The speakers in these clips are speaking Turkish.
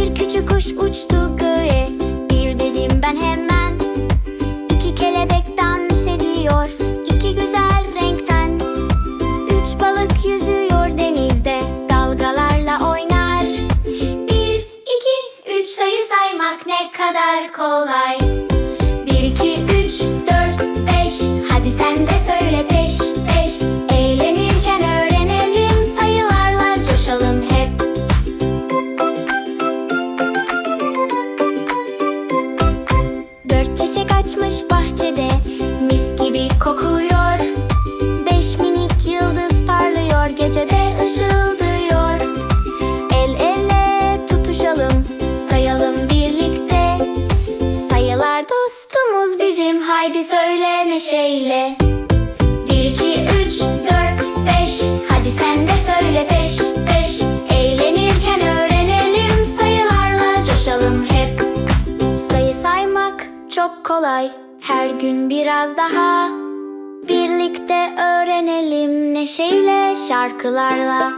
Bir küçük kuş uçtu göğe. Bir dedim ben hemen İki kelebek dans ediyor iki güzel renkten. Üç balık yüzüyor denizde Dalgalarla oynar. Bir, iki, üç sayı saymak ne kadar kolay. Dostumuz bizim Haydi söyle neşeyle. Bir, iki, üç, dört, beş. Hadi sen de söyle peş peş Eğlenirken öğrenelim Sayılarla. Coşalım hep. Sayı saymak çok kolay. Her gün biraz daha. Birlikte öğrenelim neşeyle şarkılarla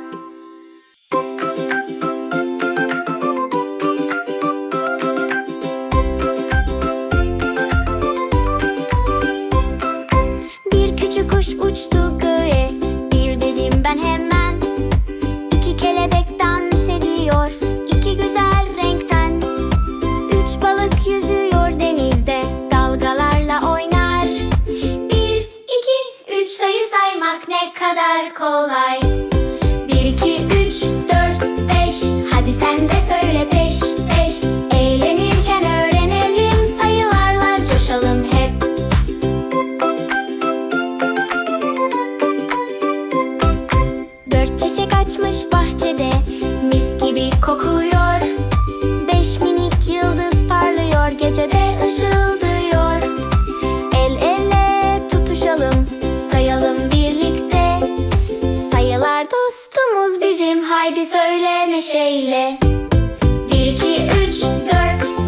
Küçük kuş uçtu göğe. Bir dedim ben hemen. İki kelebek dans ediyor. İki güzel renkten. Üç balık yüzüyor denizde. Dalgalarla oynar. Bir, iki, üç sayı saymak ne kadar kolay açmış bahçede. Mis gibi kokuyor. Beş minik yıldız parlıyor. Gecede ışıldıyor. El ele tutuşalım Sayalım birlikte. Sayılar dostumuz bizim. Haydi söyle neşeyle. 1, 2, 3, 4,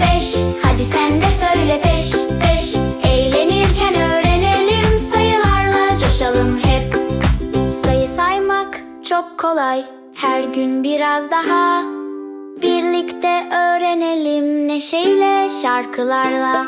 5 kolay. Her gün biraz daha Birlikte öğrenelim neşeyle şarkılarla